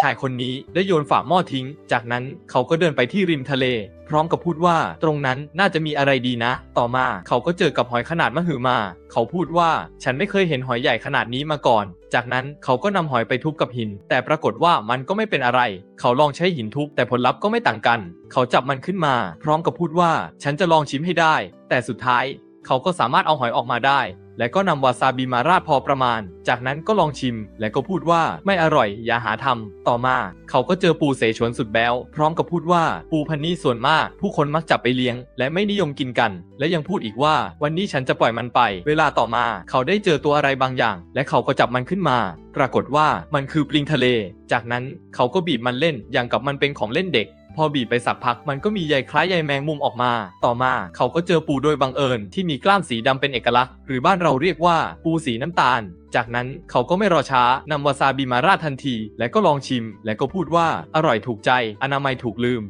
ชายคนนี้ได้โยนฝาหม้อทิ้ง จากนั้นเขาก็เดินไปที่ริมทะเล พร้อมกับพูดว่าตรงนั้นน่าจะมีอะไรดีนะ ต่อมาเขาก็เจอกับหอยขนาดมหึมา เขาพูดว่าฉันไม่เคยเห็นหอยใหญ่ขนาดนี้มาก่อน จากนั้นเขาก็นำหอยไปทุบกับหิน แต่ปรากฏว่ามันก็ไม่เป็นอะไร เขาลองใช้หินทุบแต่ผลลัพธ์ก็ไม่ต่างกัน เขาจับมันขึ้นมา พร้อมกับพูดว่าฉันจะลองชิมให้ได้ แต่สุดท้าย เขาก็สามารถเอาหอยออกมาได้ และก็นำวาซาบิมาราดพอประมาณ จากนั้นก็ลองชิม และก็พูดว่าไม่อร่อยอย่าหาทำต่อมา เขาก็เจอปูเสฉวนสุดแบ๊วพร้อมกับพูดว่าปูพันนี้ส่วนมาก ผู้คนมักจับไปเลี้ยง และไม่นิยมกินกัน และยังพูดอีกว่า วันนี้ฉันจะปล่อยมันไป เวลาต่อมา เขาได้เจอตัวอะไรบางอย่าง และเขาก็จับมันขึ้นมา ปรากฏว่ามันคือปลิงทะเล จากนั้นเขาก็บีบมันเล่นอย่างกับมันเป็นของเล่นเด็ก พอบีบไปสักพักมันก็มีใยคล้ายใยแมงมุมออกมา ต่อมาเขาก็เจอปูโดยบังเอิญที่มีกล้ามสีดำเป็นเอกลักษณ์ หรือบ้านเราเรียกว่าปูสีน้ำตาล จากนั้นเขาก็ไม่รอช้านำวาซาบิมาราดทันที และก็ลองชิม และก็พูดว่าอร่อยถูกใจ อนามัยถูกลืม